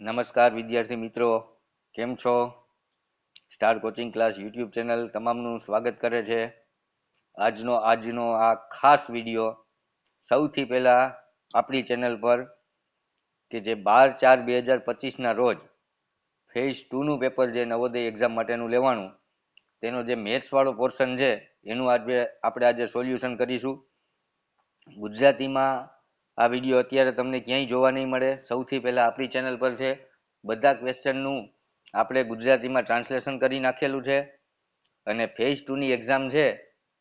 નમસ્કાર વિદ્યાર્થી મિત્રો, કેમ છો? Star coaching class YouTube channel તમામનું સ્વાગત કરે છે. આજનો આજનો આ ખાસ વીડિયો સૌથી પહેલાં આપણી ચેનલ પર કે જે બાર ચાર બે હજાર પચીસના રોજ ફેઝ ટુનું પેપર જે નવોદય એક્ઝામ માટેનું લેવાનું, તેનો જે મેથ્સવાળો પોર્શન છે, એનું આજે આપણે આજે સોલ્યુશન કરીશું. ગુજરાતીમાં આ વીડિયો અત્યારે તમને ક્યાંય જોવા નહીં મળે. સૌથી પહેલાં આપણી ચેનલ પર છે. બધા ક્વેશ્ચનનું આપણે ગુજરાતીમાં ટ્રાન્સલેશન કરી નાખેલું છે. અને ફેઝ ટુની એક્ઝામ છે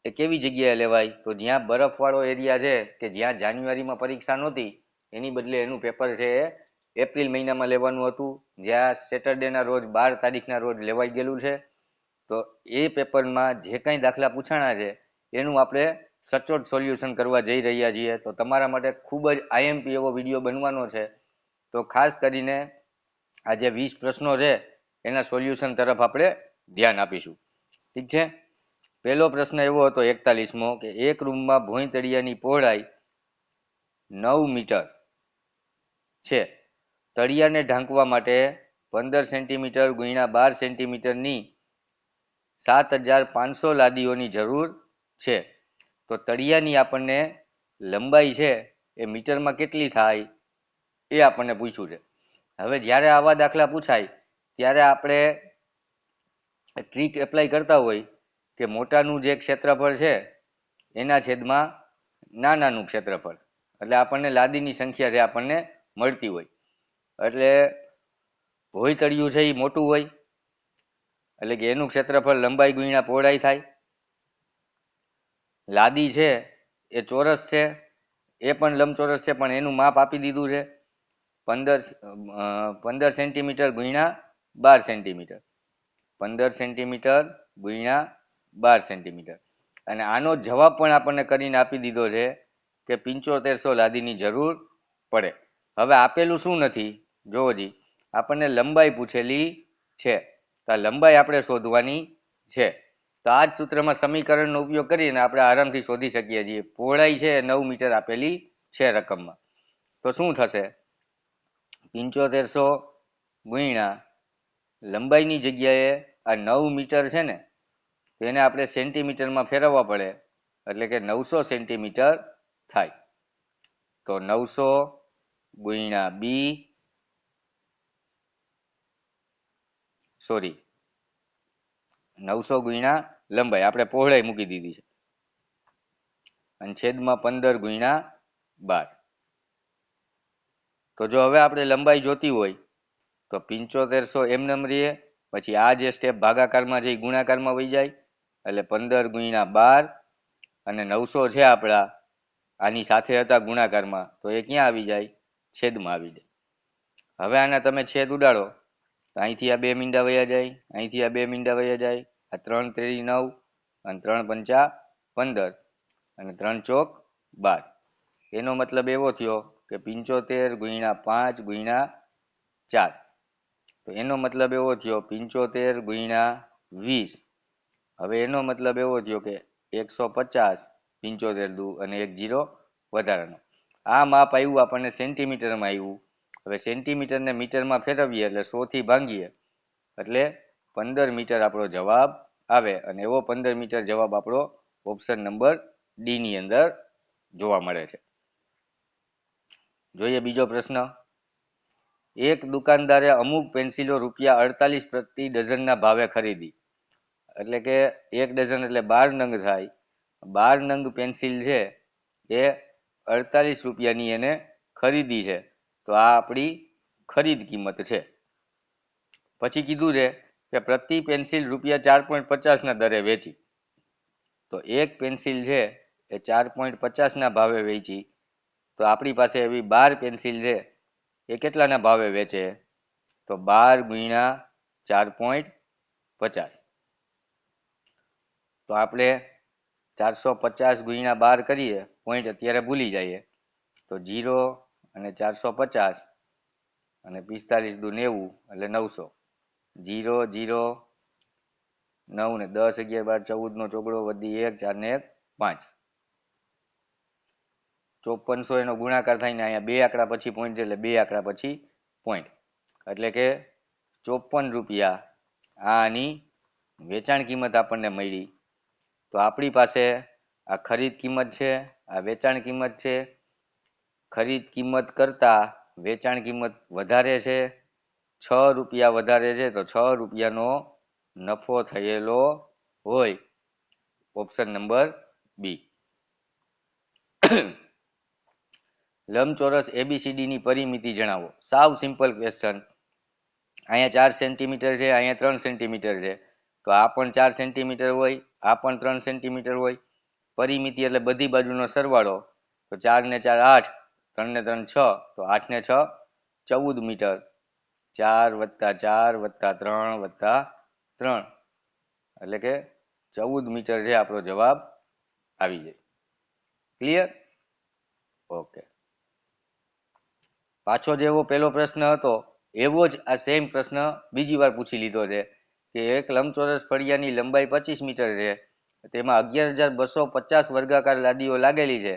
એ કેવી જગ્યાએ લેવાય? તો જ્યાં બરફવાળો એરિયા છે કે જ્યાં જાન્યુઆરીમાં પરીક્ષા નહોતી, એની બદલે એનું પેપર છે એ એપ્રિલ મહિનામાં લેવાનું હતું. જ્યાં સેટરડેના રોજ બાર તારીખના રોજ લેવાઈ ગયેલું છે. તો એ પેપરમાં જે કાંઈ દાખલા પૂછાણા છે, એનું આપણે સચોટ સોલ્યુશન કરવા જઈ રહ્યા છીએ, તો તમારા માટે ખૂબ જ આઈએમપી એવો વીડિયો બનવાનો છે. તો ખાસ કરીને આ જે વીસ પ્રશ્નો છે, એના સોલ્યુશન તરફ આપણે ધ્યાન આપીશું. ઠીક છે? પહેલો પ્રશ્ન એવો હતો એકતાલીસમો કે એક રૂમમાં ભોંયતળિયાની પહોળાઈ નવ મીટર છે. તળિયાને ઢાંકવા માટે પંદર સેન્ટીમીટર ગુણ્યા બાર સેન્ટીમીટરની સાત હજાર પાંચસો લાદીઓની જરૂર છે. તો તળિયાની આપણને લંબાઈ છે એ મીટરમાં કેટલી થાય એ આપણને પૂછ્યું છે. હવે જ્યારે આવા દાખલા પૂછાય, ત્યારે આપણે ટ્રીક એપ્લાય કરતા હોય કે મોટાનું જે ક્ષેત્રફળ છે, એના છેદમાં નાનાનું ક્ષેત્રફળ. એટલે આપણને લાદીની સંખ્યા જે આપણને મળતી હોય. એટલે ભોય તળિયું છે એ મોટું હોય. એટલે કે એનું ક્ષેત્રફળ લંબાઈ ગુણ્યા પહોળાઈ થાય. લાદી છે, એ ચોરસ છે, એ પણ લંબચોરસ છે, પણ એનું માપ આપી દીધું છે. પંદર પંદર સેન્ટીમીટર ગુણ્યા બાર સેન્ટીમીટર. પંદર સેન્ટીમીટર ગુણ્યા બાર સેન્ટીમીટર. અને આનો જવાબ પણ આપણને કરીને આપી દીધો છે કે પિંચોતેરસો લાદીની જરૂર પડે. હવે આપેલું શું નથી? જોવો જી, આપણને લંબાઈ પૂછેલી છે. તો આ લંબાઈ આપણે શોધવાની છે. તો આ જ સૂત્રમાં સમીકરણનો ઉપયોગ કરીને આપણે આરામથી શોધી શકીએ છીએ. પહોળાઈ છે નવ મીટર આપેલી છે રકમમાં. તો શું થશે? પંચોતેરસો ગુણ્યા લંબાઈની જગ્યાએ આ નવ મીટર છે ને તેને આપણે સેન્ટીમીટરમાં ફેરવવા પડે. એટલે કે નવસો સેન્ટીમીટર થાય. તો નવસો ગુણ્યા બી, સોરી, નવસો ગુણ્યા લંબાઈ, આપણે પહોળાઈ મૂકી દીધી છે. અને છેદમાં પંદર ગુણ્યા બાર. તો જો હવે આપણે લંબાઈ જોતી હોય, તો પિંચોતેરસો એમનેમ રહીએ, પછી આ જે સ્ટેપ ભાગાકારમાં જઈ ગુણાકારમાં વહી જાય, એટલે પંદર ગુણ્યા બાર અને નવસો છે આપણા, આની સાથે હતા ગુણાકારમાં, તો એ ક્યાં આવી જાય? છેદમાં આવી જાય. હવે આના તમે છેદ ઉડાડો, તો અહીંથી આ બે મીંડા વયા જાય, અહીંથી આ બે મીંડા વયા જાય આ ત્રણ ત્રેડી નવ અને ત્રણ પંચા પંદર અને ત્રણ ચોક બાર. એનો મતલબ એવો થયો કે પંચોતેર ગુણ્યા પાંચ ગુણ્યા ચાર. તો એનો મતલબ એવો થયો પંચોતેર ગુણ્યા વીસ. હવે એનો મતલબ એવો થયો કે એકસો પચાસ પંચોતેર દુ અને એક જીરો વધારાનો. આ માપ આવ્યું આપણને સેન્ટીમીટરમાં આવ્યું હવે સેન્ટીમીટરને મીટરમાં ફેરવીએ એટલે સોથી ભાંગીએ. એટલે પંદર મીટર આપણો જવાબ આવે અને એવો પંદર મીટર જવાબ આપણો ઓપ્શન નંબર ડીની અંદર જોવા મળે છે. જોઈએ બીજો પ્રશ્ન. એક દુકાનદારે અમુક પેન્સિલો રૂપિયા અડતાલીસ પ્રતિ ડઝનના ભાવે ખરીદી. એટલે કે એક ડઝન એટલે બાર નંગ થાય. બાર નંગ પેન્સિલ છે એ અડતાલીસ રૂપિયાની એને ખરીદી છે. તો આ આપણી ખરીદ કિંમત છે. પછી કીધું છે કે પ્રતિ પેન્સિલ રૂપિયા ચાર પોઈન્ટ પચાસના દરે વેચી. તો એક પેન્સિલ છે એ ચાર પોઈન્ટ પચાસના ભાવે વેચી. તો આપણી પાસે એવી બાર પેન્સિલ છે, એ કેટલાના ભાવે વેચે? તો બાર ગુણ્યા ચાર પોઈન્ટ પચાસ. તો આપણે ચારસો પચાસ ગુણ્યા બાર કરીએ, પોઈન્ટ અત્યારે ભૂલી જઈએ. તો જીરો અને ચારસો પચાસ અને પિસ્તાલીસ દુ નેવું એટલે નવસો. જીરો જીરો, નવ ને દસ અગિયાર, બાર ચૌદનો ચોગડો વધી એક, ચાર ને એક, પાંચ. ચોપનસો એનો ગુણાકાર થાય ને અહીંયા બે આંકડા પછી પોઈન્ટ એટલે બે આંકડા પછી પોઈન્ટ એટલે કે ચોપન રૂપિયા આની વેચાણ કિંમત આપણને મળી. તો આપણી પાસે આ ખરીદ કિંમત છે, આ વેચાણ કિંમત છે. ખરીદ કિંમત કરતાં વેચાણ કિંમત વધારે છે. છ રૂપિયા વધારે છે તો છ રૂપિયાનો નફો થયેલો હોય. ઓપ્શન નંબર બી લંબચોરસ એબીસીડીની પરિમિતિ જણાવો. સાવ સિમ્પલ ક્વેશ્ચન અહીંયા ચાર સેન્ટીમીટર છે, અહીંયા ત્રણ સેન્ટીમીટર છે. તો આ પણ ચાર સેન્ટીમીટર હોય, આ પણ ત્રણ સેન્ટીમીટર હોય. પરિમિતિ એટલે બધી બાજુનો સરવાળો. તો ચાર ને ચાર આઠ, ત્રણ ને ત્રણ છ, તો આઠ ને છ ચૌદ મીટર. ચાર વત્તા ચાર વત્તા ત્રણ વત્તા ત્રણ. એટલે કે ચૌદ મીટર છે આપણો જવાબ આવી જાય. ક્લિયર ઓકે પાછો જેવો પેલો પ્રશ્ન હતો, એવો જ આ સેમ પ્રશ્ન બીજી વાર પૂછી લીધો છે કે એક લંબચોરસ ફળિયાની લંબાઈ પચીસ મીટર છે, તેમાં અગિયાર હજાર બસો પચાસ વર્ગાકાર લાદીઓ લાગેલી છે.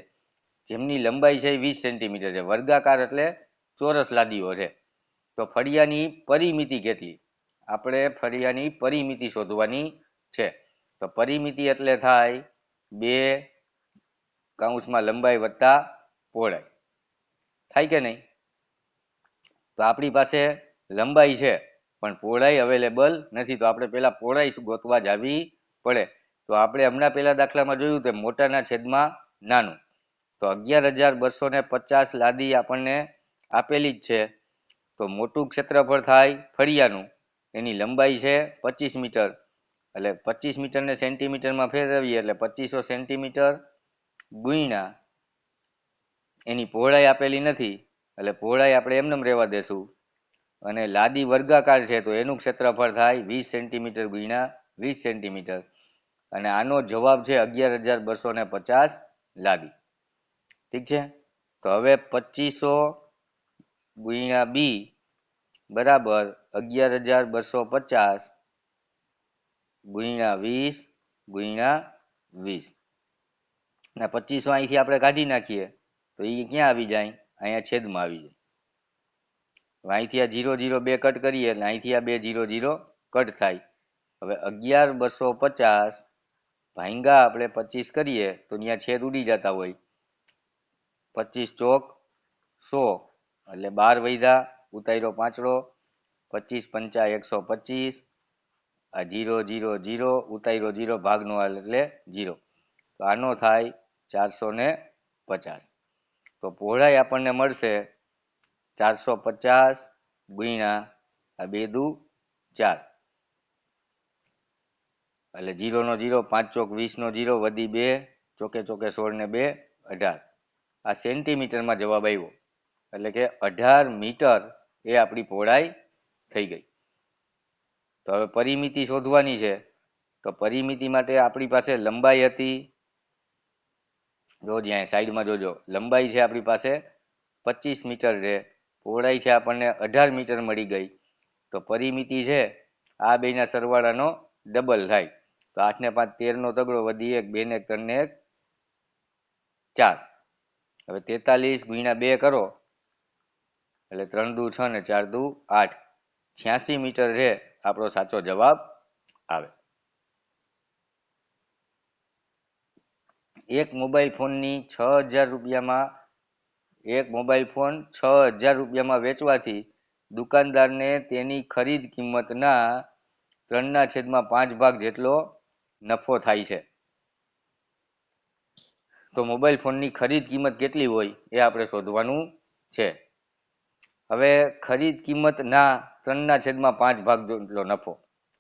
જેમની લંબાઈ છે વીસ સેન્ટીમીટર છે. વર્ગાકાર એટલે ચોરસ લાદીઓ છે. તો ફળિયાની પરિમિતિ કેટલી? આપણે ફળિયાની પરિમિતિ શોધવાની છે. તો પરિમિતિ એટલે થાય બે કાઉન્સમાં લંબાઈ વત્તા પહોળાઈ. થાય કે નહીં? તો આપણી પાસે લંબાઈ છે, પણ પહોળાઈ અવેલેબલ નથી. તો આપણે પહેલાં પહોળાઈ ગોતવા જાવી પડે? તો આપણે હમણાં પહેલા દાખલામાં જોયું કે મોટાના છેદમાં નાનું. તો અગિયાર હજાર બસો ને પચાસ લાદી આપણને આપેલી જ છે. તો મોટું ક્ષેત્રફળ થાય ફળિયાનું. એની લંબાઈ છે પચીસ મીટર. એટલે પચીસ મીટરને સેન્ટીમીટરમાં ફેરવીએ એટલે પચીસો સેન્ટીમીટર ગુણ્યા એની પહોળાઈ આપેલી નથી. એટલે પહોળાઈ આપણે એમનેમ રહેવા દેશું. અને લાદી વર્ગાકાર છે તો એનું ક્ષેત્રફળ થાય વીસ સેન્ટીમીટર ગુણ્યા વીસ સેન્ટીમીટર. અને આનો જવાબ છે અગિયાર હજાર બસો ને પચાસ લાદી. ઠીક છે? તો હવે પચીસો ગુણ્યા બી બરાબર અગિયાર હજાર બસો પચાસ ગુણ્યા વીસ ગુણ્યા વીસ. ને પચીસો અહીંથી આપણે કાઢી નાખીએ તો એ ક્યાં આવી જાય? અહીંયા છેદમાં આવી જાય. અહીંથી આ જીરો જીરો બે કટ કરીએ એટલે અહીંથી આ બે જીરો જીરો કટ થાય. હવે અગિયાર બસો પચાસ ભાંગા આપણે પચીસ કરીએ તો ત્યાં છેદ ઉડી જતા હોય. પચીસ ચોક સો એટલે બાર વૈધા ઉતાર્યો પાંચડો, પચીસ પંચા એકસો પચીસ, આ જીરો જીરો જીરો, ઉતાર્યો જીરો ભાગનો એટલે જીરો. તો આનો થાય ચારસો ને પચાસ. તો પહોળાઈ આપણને મળશે ચારસો પચાસ ગુણ્યા આ બે દુ ચાર. એટલે જીરોનો જીરો, પાંચ ચોક વીસનો જીરો વધી બે, ચોકે ચોકે સોળ ને બે અઢાર. આ સેન્ટીમીટરમાં જવાબ આવ્યો. એટલે કે અઢાર મીટર એ આપણી પહોળાઈ થઈ ગઈ. તો હવે પરિમિતિ શોધવાની છે. તો પરિમિતિ માટે આપણી પાસે લંબાઈ હતી. જો જ્યાં સાઈડમાં જોજો, લંબાઈ છે આપણી પાસે પચીસ મીટર છે. પહોળાઈ છે આપણને અઢાર મીટર મળી ગઈ. તો પરિમિતિ છે આ બેના સરવાળાનો ડબલ થાય. તો આઠને પાંચ, તેરનો તગડો વધી એક, બે ને ત્રણ ને એક, ચાર. હવે તેતાલીસ ગુણ્યા બે કરો. એટલે ત્રણ દુ છ ને ચાર દુ આઠ. છ્યાસી મીટર છે આપણો સાચો જવાબ આવે. એક મોબાઈલ ફોનની છ હજાર રૂપિયામાં, એક મોબાઈલ ફોન છ હજાર રૂપિયામાં વેચવાથી દુકાનદારને તેની ખરીદ કિંમતના ત્રણના છેદમાં પાંચ ભાગ જેટલો નફો થાય છે. તો મોબાઈલ ફોનની ખરીદ કિંમત કેટલી હોય એ આપણે શોધવાનું છે. હવે ખરીદ કિંમતના ત્રણના છેદમાં પાંચ ભાગ જેટલો નફો.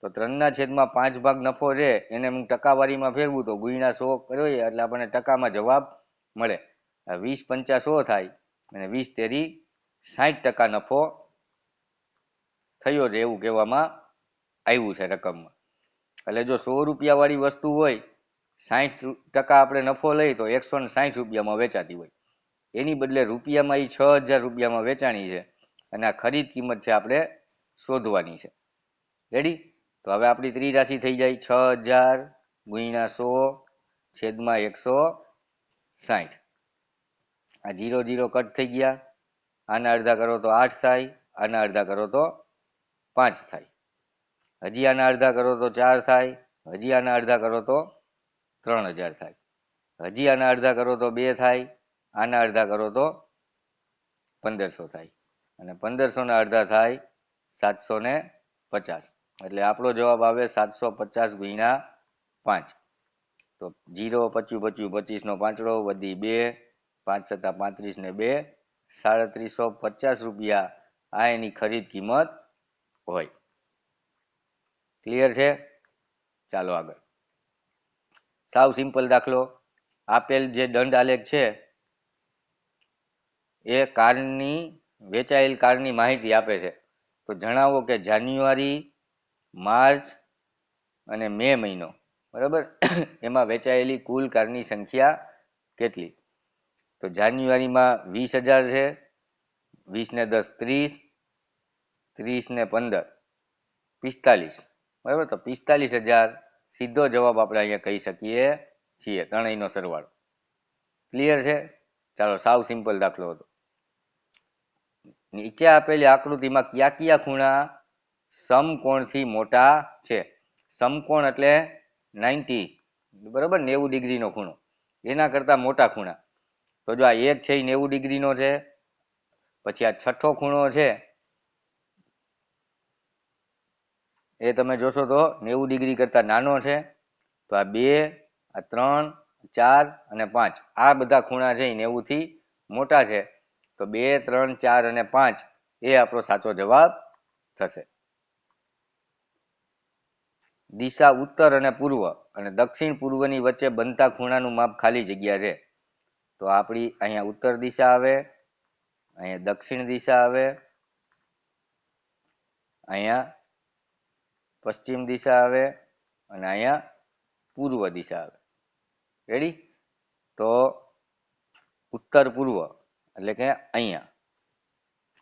તો ત્રણના છેદમાં પાંચ ભાગ નફો રહે એને હું ટકાવારીમાં ફેરવું તો ગુણ્યા સો કરીએ એટલે આપણને ટકામાં જવાબ મળે. વીસ પંચા સો થાય અને વીસ તેરી સાઠ ટકા નફો થયો છે એવું કહેવામાં આવ્યું છે રકમમાં. એટલે જો સો રૂપિયાવાળી વસ્તુ હોય સાઠ ટકા આપણે નફો લઈ તો એકસો ને સાઠ રૂપિયામાં વેચાતી હોય. એની બદલે રૂપિયામાં એ છ હજાર રૂપિયામાં વેચાણી છે. અને આ ખરીદ કિંમત છે આપણે શોધવાની છે. રેડી તો હવે આપણી ત્રિરાશિ થઈ જાય છ હજાર ગુણ્યા સો છેદમાં એકસો સાઠ આ જીરો જીરો કટ થઈ ગયા. આના અડધા કરો તો આઠ થાય, આના અડધા કરો તો પાંચ થાય. હજી આના અડધા કરો તો ચાર થાય, હજી આના અડધા કરો તો ત્રણ હજાર થાય. હજી આના અડધા કરો તો બે થાય, આના અડધા કરો તો પંદરસો થાય. અને પંદરસોના અડધા થાય સાતસો ને પચાસ. એટલે આપણો જવાબ આવે સાતસો પચાસ ગુણ્યા પાંચ. તો જીરો પચ્યું પચ્યું પચીસનો પાંચડો વધી બે, પાંચ સત્તા પાંત્રીસ ને બે, સાડત્રીસો પચાસ રૂપિયા આ એની ખરીદ કિંમત હોય. ક્લિયર છે? ચાલો આગળ. સાવ સિમ્પલ દાખલો. આપેલ જે દંડ આલેખ છે, એ કારની વેચાયેલ કારની માહિતી આપે છે. તો જણાવો કે જાન્યુઆરી, માર્ચ અને મે મહિનો, બરાબર? એમાં વેચાયેલી કુલ કારની સંખ્યા કેટલી? તો જાન્યુઆરીમાં વીસ હજાર છે, વીસને દસ ત્રીસ, ત્રીસને પંદર, પિસ્તાલીસ, બરાબર? તો પિસ્તાલીસ હજાર સીધો જવાબ આપણે અહીંયા કહી શકીએ છીએ, ત્રણેયનો સરવાળો. ક્લિયર છે? ચાલો સાવ સિમ્પલ દાખલો હતો. નીચે આપેલી આકૃતિમાં કયા કયા ખૂણા સમકોણથી મોટા છે? સમકોણ એટલે નાઇન્ટી, બરાબર? નેવું ડિગ્રીનો ખૂણો. એના કરતાં મોટા ખૂણા. તો જો આ એક છે એ નેવું ડિગ્રીનો છે, પછી આ છઠ્ઠો ખૂણો છે, એ તમે જોશો તો નેવું ડિગ્રી કરતાં નાનો છે. તો આ બે, આ ત્રણ ચાર અને પાંચ. આ બધા ખૂણા છે એ નેવુંથી મોટા છે. તો બે, ત્રણ, ચાર અને પાંચ એ આપણો સાચો જવાબ થશે. દિશા ઉત્તર અને પૂર્વ અને દક્ષિણ પૂર્વની વચ્ચે બનતા ખૂણાનું માપ ખાલી જગ્યા છે તો આપણી અહીંયા ઉત્તર દિશા આવે, અહીંયા દક્ષિણ દિશા આવે, અહીંયા પશ્ચિમ દિશા આવે અને અહીંયા પૂર્વ દિશા આવે. રેડી તો ઉત્તર પૂર્વ એટલે કે અહીંયા.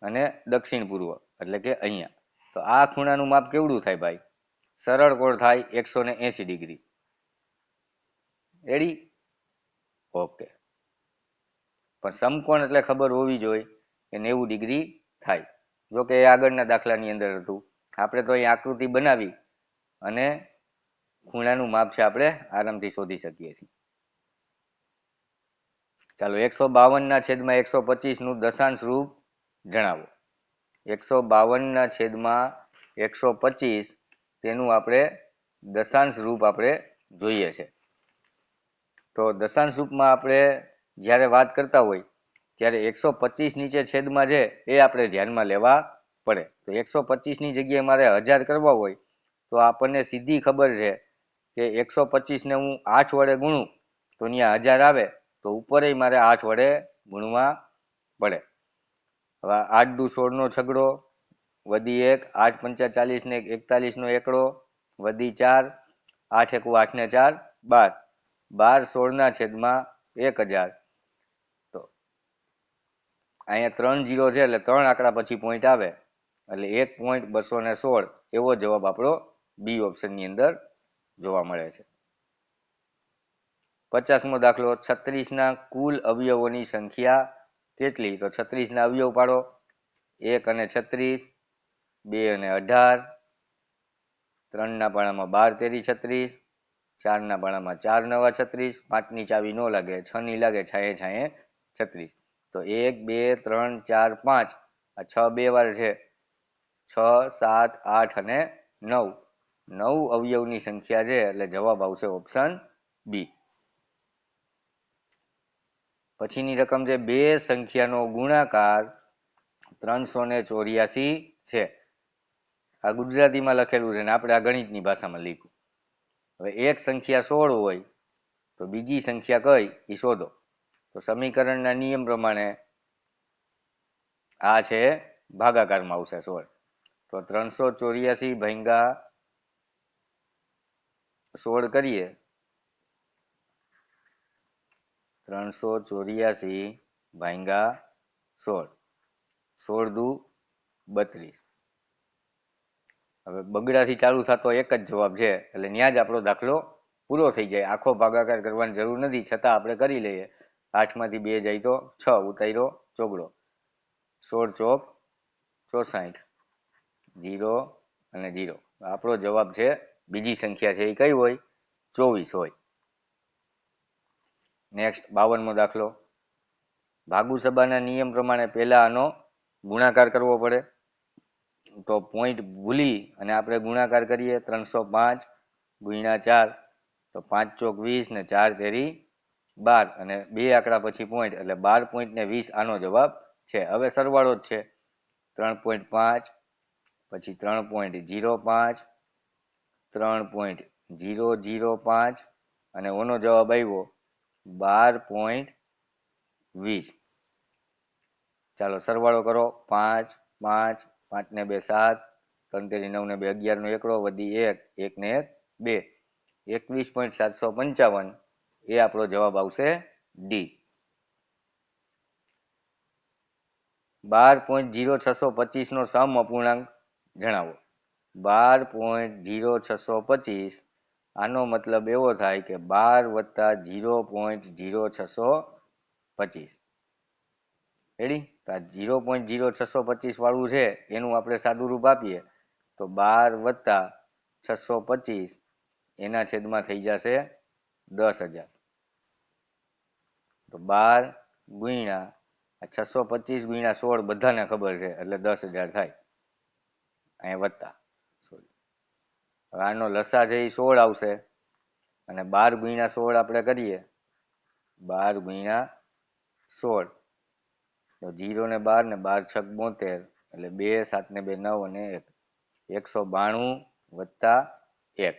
અને દક્ષિણ પૂર્વ, એટલે કે અહીંયા. તો આ ખૂણાનું માપ કેવડું થાય ભાઈ? સરળ કોણ થાય? એકસો ને એસી ડિગ્રી. રેડી ઓકે પણ સમકોણ એટલે ખબર હોવી જોઈએ કે નેવું ડિગ્રી થાય. જો કે એ આગળના દાખલાની અંદર હતું. આપણે તો અહીં આકૃતિ બનાવી અને ખૂણાનું માપ છે આપણે આરામથી શોધી શકીએ છીએ. ચાલો એકસો બાવનના છેદમાં એકસો પચીસનું દશાંશ રૂપ જણાવો. એકસો બાવનના છેદમાં એકસો પચીસ, તેનું આપણે દશાંશ રૂપ આપણે જોઈએ છે. તો દશાંશ રૂપમાં આપણે જ્યારે વાત કરતા હોય, ત્યારે એકસો પચીસ નીચે છેદમાં છે, એ આપણે ધ્યાનમાં લેવા પડે. તો એકસો પચીસની જગ્યાએ મારે હજાર કરવા હોય, તો આપણને સીધી ખબર છે કે એકસો પચીસને હું આઠ વડે ગુણું, તો ત્યાં હજાર આવે. તો ઉપર મારે આઠ વડે ગુણવા પડે. હવે આઠ દુ સોળનો છગડો, વધી એક, આઠ પંચા ચાલીસ ને એકતાલીસનો એકડો, વધી ચાર, આઠ એકુ આઠ ને ચાર, બાર. બાર સોળના છેદમાં એક હજાર. તો અહીંયા ત્રણ જીરો છે એટલે ત્રણ આંકડા પછી પોઈન્ટ આવે. એટલે એક પોઈન્ટ બસો ને સોળ એવો જવાબ આપણો બી ઓપ્શનની અંદર જોવા મળે છે. પચાસમો દાખલો, છત્રીસના કુલ અવયવોની સંખ્યા કેટલી? તો છત્રીસના અવયવ પાડો. એક અને છત્રીસ, બે અને અઢાર, ત્રણના પાણામાં બાર તેરી છત્રીસ, ચારના પાણામાં ચાર નવા છત્રીસ, પાંચની ચાવી ન લાગે, છની લાગે છાએ છાએ છત્રીસ. તો એક, બે, ત્રણ, ચાર, પાંચ. આ છ બે વાર છે. છ, સાત, આઠ અને નવ. નવ અવયવની સંખ્યા છે, એટલે જવાબ આવશે ઓપ્શન બી. પછીની રકમ છે બે સંખ્યાનો ગુણાકાર ત્રણસો ને ચોર્યાસી છે. આ ગુજરાતીમાં લખેલું છે ને આપણે આ ગણિતની ભાષામાં લીધું હવે એક સંખ્યા સોળ હોય તો બીજી સંખ્યા કઈ એ શોધો. તો સમીકરણના નિયમ પ્રમાણે આ છે ભાગાકારમાં આવશે સોળ. તો ત્રણસો ચોર્યાસી ભંગા સોળ કરીએ ત્રણસો ચોર્યાસી ભાંગા સોળ. સોળ દુ બત્રીસ. હવે બગડાથી ચાલુ થતો એક જ જવાબ છે, એટલે ત્યાં જ આપણો દાખલો પૂરો થઈ જાય. આખો ભાગાકાર કરવાની જરૂર નથી, છતાં આપણે કરી લઈએ. આઠમાંથી બે જાય તો છ, ઉતાર્યો ચોગડો. સોળ ચોક ચોસાઠ. જીરો અને જીરો આપણો જવાબ છે, બીજી સંખ્યા છે એ કઈ હોય? ચોવીસ હોય. નેક્સ્ટ બાવનમો દાખલો. ભાગુસભાના નિયમ પ્રમાણે પહેલા આનો ગુણાકાર કરવો પડે. તો પોઈન્ટ ભૂલી અને આપણે ગુણાકાર કરીએ ત્રણસો પાંચ ગુણ્યા ચાર. તો પાંચ ચોક વીસ ને ચાર તેરી બાર અને બે આંકડા પછી પોઈન્ટ એટલે બાર પોઈન્ટ ને વીસ આનો જવાબ છે. હવે સરવાળો જ છે. ત્રણ પોઈન્ટ પાંચ, પછી ત્રણ પોઈન્ટ જીરો પાંચ, ત્રણ પોઈન્ટ જીરો જીરો પાંચ અને ઓનો જવાબ આવ્યો. બાર પોઈન્ટ વીસ. ચાલો સરવાળો કરો. પાંચ પાંચ પાંચ ને બે, સાત. ત્રણ નવને બે અગિયાર નો એકડો, વધી એક એક ને એક, બે. એકવીસ પોઈન્ટ સાતસો પંચાવન. એ આપણો જવાબ આવશે ડી બાર પોઈન્ટ જીરો છસો પચીસ નો સમ અપૂર્ણાંક જણાવો. બાર પોઈન્ટ જીરો છસો પચીસ આનો મતલબ એવો થાય કે બાર વત્તા જીરો પોઈન્ટ જીરો છસો પચીસ. રેડી તો આ જીરો પોઈન્ટ જીરો છસો પચીસ વાળું છે, એનું આપણે સાદું રૂપ આપીએ, તો બાર વત્તા છસો પચીસ એના છેદમાં થઈ જશે દસ હજાર. તો બાર ગુણ્યા છસો પચીસ ગુણ્યા સોળ બધાને ખબર છે, એટલે દસ હજાર થાય. અહીંયા વત્તા. હવે આનો લસા છે એ સોળ આવશે, અને બાર ગુણ્યા સોળ આપણે કરીએ, બાર ગુણ્યા સોળ. તો જીરો ને બાર ને બાર છક બોતેર, એટલે બે સાત ને બે નવ અને એક. એકસો બાણું વત્તા એક.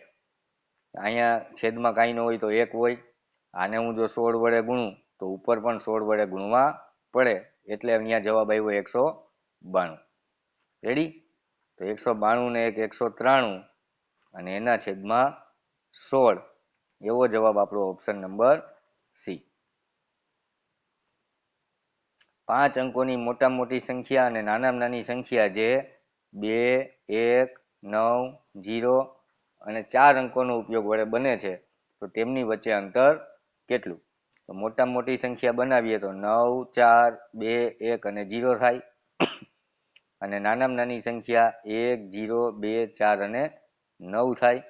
અહીંયા છેદમાં કાંઈ ન હોય તો એક હોય. આને હું જો સોળ વડે ગુણું, તો ઉપર પણ સોળ વડે ગુણવા પડે. એટલે અહીંયા જવાબ આવ્યો એકસો બાણું. રેડી તો એકસો બાણું ને એક, એકસો ત્રાણું. અને એના છેદમાં સોળ. એવો જવાબ આપણો ઓપ્શન નંબર સી પાંચ અંકોની મોટા મોટી સંખ્યા અને નાનામાં નાની સંખ્યા જે બે, એક, નવ જીરો અને ચાર અંકોનો ઉપયોગ વડે બને છે, તો તેમની વચ્ચે અંતર કેટલું? તો મોટા મોટી સંખ્યા બનાવીએ તો નવ, ચાર, બે, એક અને જીરો થાય. અને નાનામાં નાની સંખ્યા એક જીરો બે, ચાર અને નવ થાય.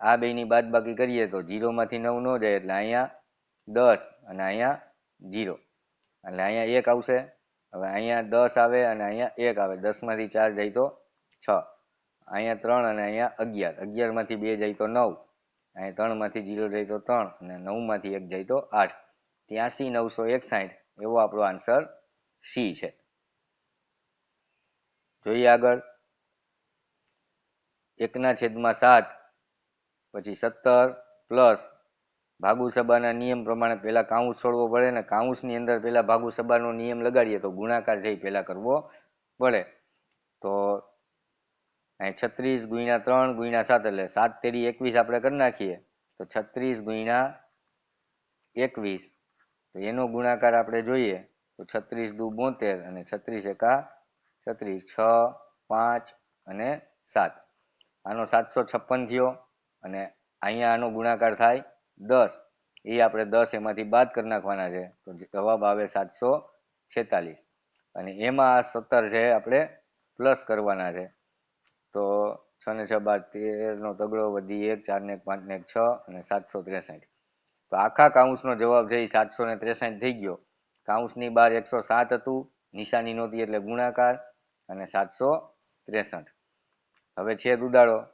આ બેની બાદ બાકી કરીએ તો જીરોમાંથી નવ ન જાય એટલે અહીંયા દસ અને અહીંયા જીરો. એટલે અહીંયા એક આવશે. હવે અહીંયા દસ આવે અને અહીંયા એક આવે. દસમાંથી ચાર જાય તો છ. અહીંયા ત્રણ અને અહીંયા અગિયાર. અગિયારમાંથી બે જાય તો નવ. અહીંયા ત્રણમાંથી જીરો જાય તો ત્રણ અને નવમાંથી એક જાય તો આઠ. ત્યાંસી નવસો એકસાઠ એવો આપણો આન્સર સી છે. જોઈએ આગળ. એકના છેદમાં સાત, પછી સત્તર પ્લસ ભાગુસભાના નિયમ પ્રમાણે પહેલાં કાઉન્સ છોડવો પડે ને કાઉન્સની અંદર પહેલાં ભાગુસભાનો નિયમ લગાડીએ તો ગુણાકાર છે પહેલાં કરવો પડે. તો અહીં છત્રીસ ગુણ્યા ત્રણ ગુણ્યા સાત એટલે સાત તેરી એકવીસ આપણે કરી નાખીએ. તો છત્રીસ ગુણ્યા એકવીસ. તો એનો ગુણાકાર આપણે જોઈએ તો છત્રીસ દુ બોતેર અને છત્રીસ એકા છત્રીસ, છ, પાંચ અને સાત. આનો સાતસો છપ્પન થયો અને અહીંયા આનો ગુણાકાર થાય દસ. એ આપણે દસ એમાંથી બાદ કરી નાખવાના છે. તો જવાબ આવે સાતસો છેતાલીસ. અને એમાં આ સત્તર છે આપણે પ્લસ કરવાના છે. તો છ ને છ બાર તેરનો તગડો વધી એક, ચાર ને પાંચ ને છ અને સાતસો ત્રેસઠ. તો આખા કાઉન્સનો જવાબ છે એ સાતસો ને ત્રેસઠ થઈ ગયો. કાઉન્સની બાર એકસો સાત હતું, નિશાની નહોતી એટલે ગુણાકાર અને સાતસો ત્રેસઠ. હવે છેદ ઉડાડો.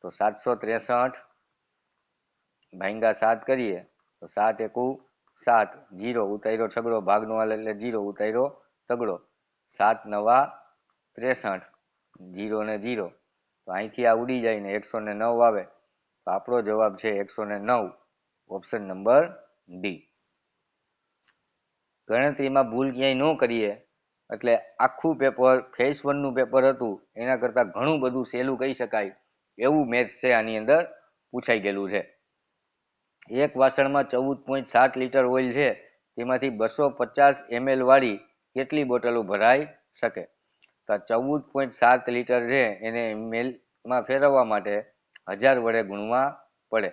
તો સાતસો ત્રેસઠ ભાંગા સાત કરીએ, તો સાત એકુ સાત. જીરો ઉતાર્યો છગડો, ભાગનો હાલ એટલે જીરો ઉતાર્યો તગડો. સાત નવા ત્રેસઠ, જીરો ને જીરો. તો અહીંથી આ ઉડી જાય ને એકસો ને નવ આવે. તો આપણો જવાબ છે એકસો ને નવ. Option number D. ગણતરીમાં ભૂલ ક્યાંય ન કરીએ. એટલે આખું પેપર ફેસ વનનું પેપર હતું, એના કરતાં ઘણું બધું સહેલું કહી શકાય, એવું મેથ્સ છે આની અંદર પૂછાઈ ગયેલું છે. એક વાસણમાં ચૌદ પોઈન્ટ સાત લીટર ઓઇલ છે, તેમાંથી બસો પચાસ એમએલ વાળી કેટલી બોટલો ભરાઈ શકે? તો ચૌદ પોઈન્ટ સાત લીટર છે, એને એમએલમાં ફેરવવા માટે હજાર વડે ગુણવા પડે.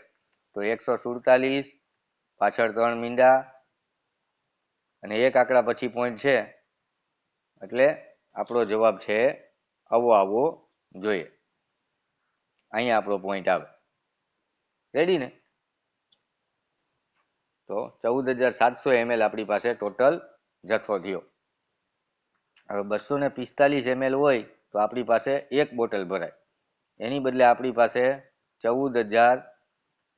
તો એકસો સુડતાલીસ, પાછળ ત્રણ મીંડા, અને એક આંકડા પછી પોઈન્ટ છે એટલે આપણો જવાબ છે, આવો આવો જોઈએ. અહીંયા આપણો પોઈન્ટ આવે. રેડી ને? તો ચૌદ હજાર સાતસો એમએલ આપણી પાસે ટોટલ જથ્થો થયો. હવે બસો ને પિસ્તાલીસ એમએલ હોય તો આપણી પાસે એક બોટલ ભરાય. એની બદલે આપણી પાસે ચૌદ હજાર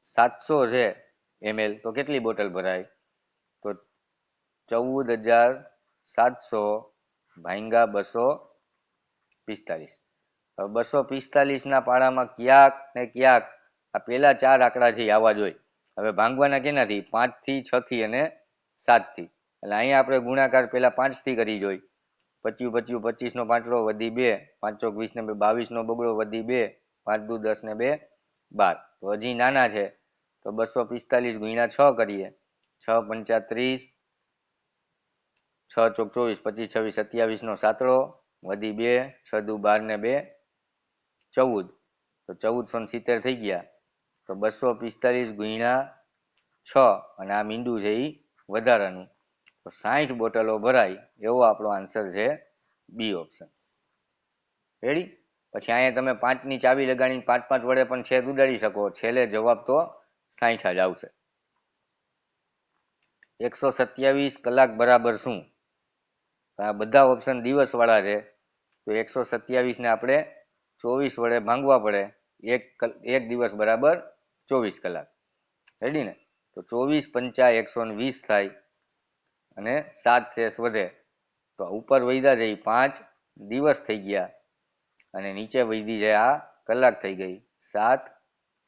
સાતસો છે એમએલ, તો કેટલી બોટલ ભરાય? તો ચૌદ હજાર સાતસો ભાંગા બસો પિસ્તાલીસ. હવે બસો પિસ્તાલીસના પાડામાં ક્યાંક ને ક્યાંક આ પેલા ચાર આંકડા છે આવવા જોઈએ. હવે ભાંગવાના કેનાથી? પાંચથી છથી અને સાતથી. એટલે અહીંયા આપણે ગુણાકાર પહેલાં પાંચથી કરી જોઈ. પચ્યું પચ્યું પચીસનો પાંચડો વધી બે, પાંચ ચોક વીસ ને બે, બાવીસનો બગડો વધી બે, પાંચ દુ દસ ને બે, બાર. તો હજી નાના છે. તો બસો પિસ્તાલીસ ગુણ્યા છ કરીએ. છ પંચા ત્રીસ છ ચોક ચોવીસ, પચીસ, છવ્વીસ, સત્યાવીસનો સાતડો વધી બે, છ દુ બાર ને બે, ચૌદ. તો ચૌદસો ને સિત્તેર થઈ ગયા. તો બસો પિસ્તાલીસ ગુણ્યા છ અને આ મીંડું છે એ વધારાનું. તો સાઠ બોટલો ભરાય એવો આપણો આન્સર છે બી ઓપ્શન. રેડી? પછી અહીંયા તમે પાંચની ચાવી લગાડીને પાંચ પાંચ વડે પણ છેદ ઉડાડી શકો. છેલ્લે જવાબ તો સાઠ જ આવશે. એકસો સત્યાવીસ કલાક બરાબર શું? આ બધા ઓપ્શન દિવસવાળા છે. તો એકસો સત્યાવીસને આપણે ચોવીસ વડે ભાંગવા પડે એક એક દિવસ બરાબર ચોવીસ કલાક. રેડી ને? તો ચોવીસ પંચા એકસો વીસ થાય અને સાત શેષ વધે. તો ઉપર વધ્યા જઈ પાંચ દિવસ થઈ ગયા અને નીચે વધી જાય આ કલાક થઈ ગઈ, સાત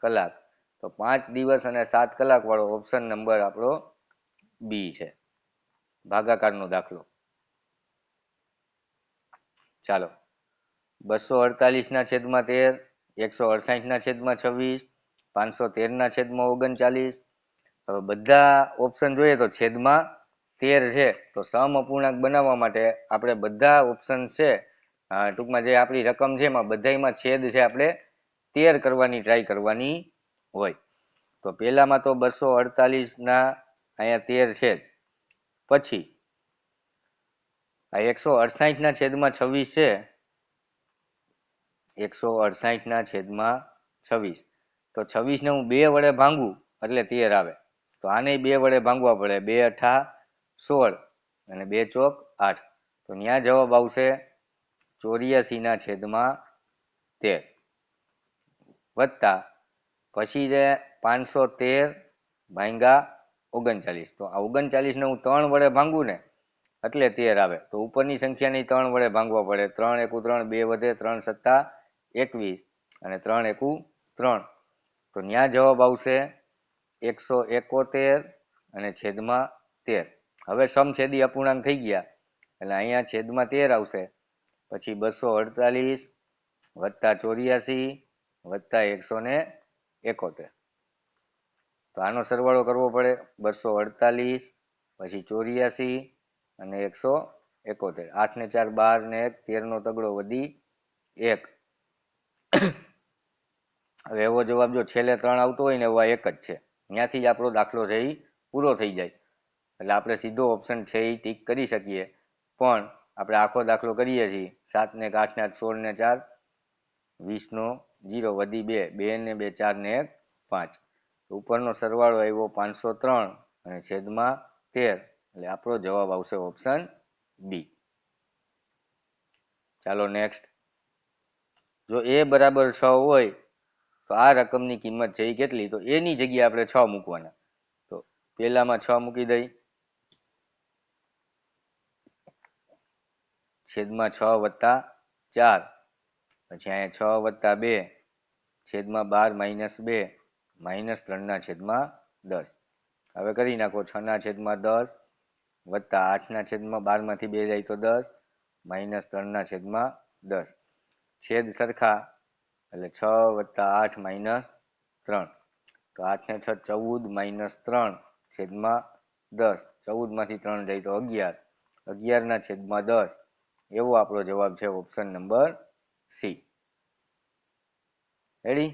કલાક. તો પાંચ દિવસ અને સાત કલાકવાળો ઓપ્શન નંબર આપણો બી છે. ભાગાકારનો દાખલો. ચાલો. બસો અડતાલીસના છેદમાં તેર, એકસો અડસાઠના છેદમાં છવ્વીસ, પાંચસો તેરના છેદમાં ઓગણચાલીસ. હવે બધા ઓપ્શન જોઈએ તો છેદમાં તેર છે. તો સમ અપૂર્ણાંક બનાવવા માટે આપણે બધા ઓપ્શન છે. ટૂંકમાં જે આપણી રકમ છે એમાં બધામાં છેદ છે આપણે તેર કરવાની ટ્રાય કરવાની હોય. તો પહેલામાં તો બસો અડતાલીસના અહીંયા તેર છેદ પછી આ એકસો અડસાઠના છેદમાં છવ્વીસ છે. એકસો અડસાઠના છેદમાં છવ્વીસ. તો છવ્વીસને હું બે વડે ભાંગું એટલે તેર આવે. તો આને બે વડે ભાંગવા પડે. બે અઠા સોળ અને બે ચોક આઠ. તો ત્યાં જવાબ આવશે ચોર્યાસીના છેદમાં તેર. વત્તા પછી છે પાંચસો તેર ભાંગા ઓગણચાલીસ. તો આ ઓગણચાલીસને હું ત્રણ વડે ભાંગું ને એટલે તેર આવે. તો ઉપરની સંખ્યાની ત્રણ વડે ભાંગવા પડે. ત્રણ એકુ ત્રણ, બે વધે ત્રણ સત્તા એકવીસ અને ત્રણ એકુ ત્રણ. તો ત્યાં જવાબ આવશે એકસો એકોતેર અને છેદમાં તેર. હવે સમછેદી અપૂર્ણાંક થઈ ગયા. એટલે અહીંયા છેદમાં તેર આવશે. પછી બસો અડતાલીસ વત્તા ચોર્યાસી વત્તા એકસો ને એકોતેર. તો આનો સરવાળો કરવો પડે. બસો અડતાલીસ, પછી ચોર્યાસી અને એકસો એકોતેર. આઠ ને ચાર, બાર ને એક તેરનો તગડો વધી એક. હવે એવો જવાબ જો છેલ્લે ત્રણ આવતો હોય ને એવા એક જ છે. ત્યાંથી જ આપણો દાખલો છે એ પૂરો થઈ જાય. એટલે આપણે સીધો ઓપ્શન છે એ ટીક કરી શકીએ. પણ આપણે આખો દાખલો કરીએ છીએ. સાત ને આઠ ને સોળ ને ચાર વીસનો જીરો વધી બે બે ને બે, ચાર ને એક, પાંચ. ઉપરનો સરવાળો આવ્યો પાંચસો ત્રણ અને છેદમાં તેર. એટલે આપણો જવાબ આવશે ઓપ્શન બી ચાલો નેક્સ્ટ જો એ બરાબર છ હોય, તો આ રકમની કિંમત છે એ કેટલી? તો એની જગ્યાએ આપણે છ મૂકવાના. તો પહેલામાં છ મૂકી દઈ. છેદમાં છ વત્તા ચાર. પછી અહીંયા છ વત્તા બે. છેદમાં બાર માઇનસ બે. માઇનસ ત્રણના છેદમાં દસ. હવે કરી નાખો છના છેદમાં દસ. વત્તા આઠના છેદમાં બારમાંથી બે જાય તો દસ, માઇનસ ત્રણના છેદમાં દસ. છેદ સરખા, એટલે છ વત્તા આઠ માઇનસ ત્રણ. તો આઠ ને છ ચૌદ માઇનસ ત્રણ છેદમાં દસ. ચૌદમાંથી ત્રણ જાય તો અગિયાર. અગિયારના છેદમાં દસ. એવો આપણો જવાબ છે ઓપ્શન નંબર સી રેડી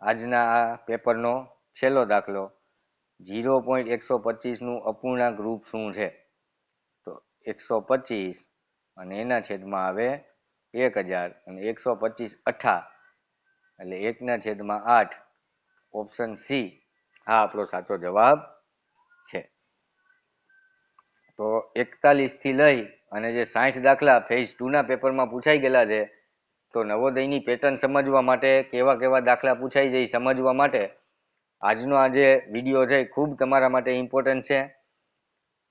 આજના આ પેપરનો છેલ્લો દાખલો ઝીરો પોઈન્ટ એકસો પચીસનું અપૂર્ણાંક રૂપ શું છે? તો એકસો પચીસ અને એના છેદમાં આવે એક હજાર અને એકસો પચીસ અઠા. એટલે એકના છેદમાં આઠ, ઓપ્શન સી હા આપણો સાચો જવાબ છે. તો એકતાલીસથી લઈ અને જે સાઠ દાખલા ફેઝ ટુના પેપરમાં પૂછાઈ ગયેલા છે, તો નવોદયની પેટર્ન સમજવા માટે, કેવા કેવા દાખલા પૂછાઈ જાય સમજવા માટે આજનો આ જે વીડિયો છે ખૂબ તમારા માટે ઇમ્પોર્ટન્ટ છે.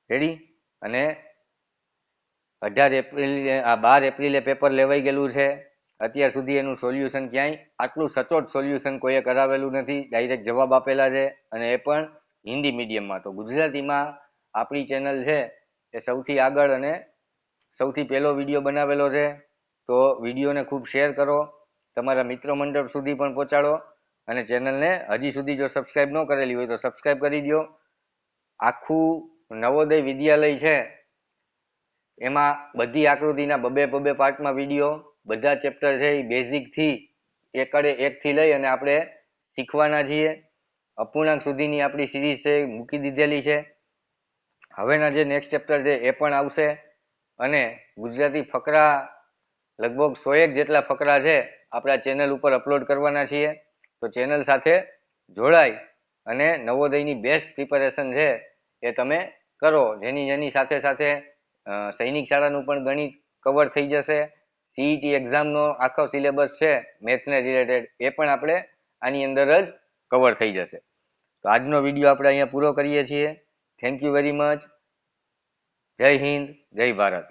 રેડી અને અઢાર એપ્રિલ, આ બાર એપ્રિલે પેપર લેવાઈ ગયેલું છે. અત્યાર સુધી એનું સોલ્યુશન ક્યાંય, આટલું સચોટ સોલ્યુશન કોઈએ કરાવેલું નથી. ડાયરેક્ટ જવાબ આપેલા છે અને એ પણ હિન્દી મીડિયમમાં તો ગુજરાતીમાં આપણી ચેનલ છે એ સૌથી આગળ અને સૌથી પહેલો વીડિયો બનાવેલો છે. તો વિડીયોને ખૂબ શેર કરો. તમારા મિત્ર મંડળ સુધી પણ પહોંચાડો. અને ચેનલને હજી સુધી જો સબસ્ક્રાઈબ ન કરેલી હોય તો સબસ્ક્રાઈબ કરી દો આખું નવોદય વિદ્યાલય છે. એમાં બધી આકૃતિના બબે બબે પાર્ટમાં વીડિયો, બધા ચેપ્ટર છે એ બેઝિકથી એકડે એકથી લઈ અને આપણે શીખવાના છીએ. અપૂર્ણાંક સુધીની આપણી સિરીઝ છે મૂકી દીધેલી છે. હવેના જે નેક્સ્ટ ચેપ્ટર છે એ પણ આવશે. અને ગુજરાતી ફકરા લગભગ સો એક જેટલા ફકરા છે આપણા ચેનલ ઉપર અપલોડ કરવાના છીએ. તો ચેનલ સાથે જોડાઈ અને નવોદયની બેસ્ટ પ્રિપેરેશન છે એ તમે કરો. જેની જેની સાથે સાથે સૈનિક શાળાનું પણ ગણિત કવર થઈ જશે. સીઈટી એક્ઝામનો આખો સિલેબસ છે મેથ્સને રિલેટેડ એ પણ આપણે આની અંદર જ કવર થઈ જશે. તો આજનો વીડિયો આપણે અહીંયા પૂરો કરીએ છીએ. થેન્ક યુ વેરી મચ જય હિન્દ, જય ભારત.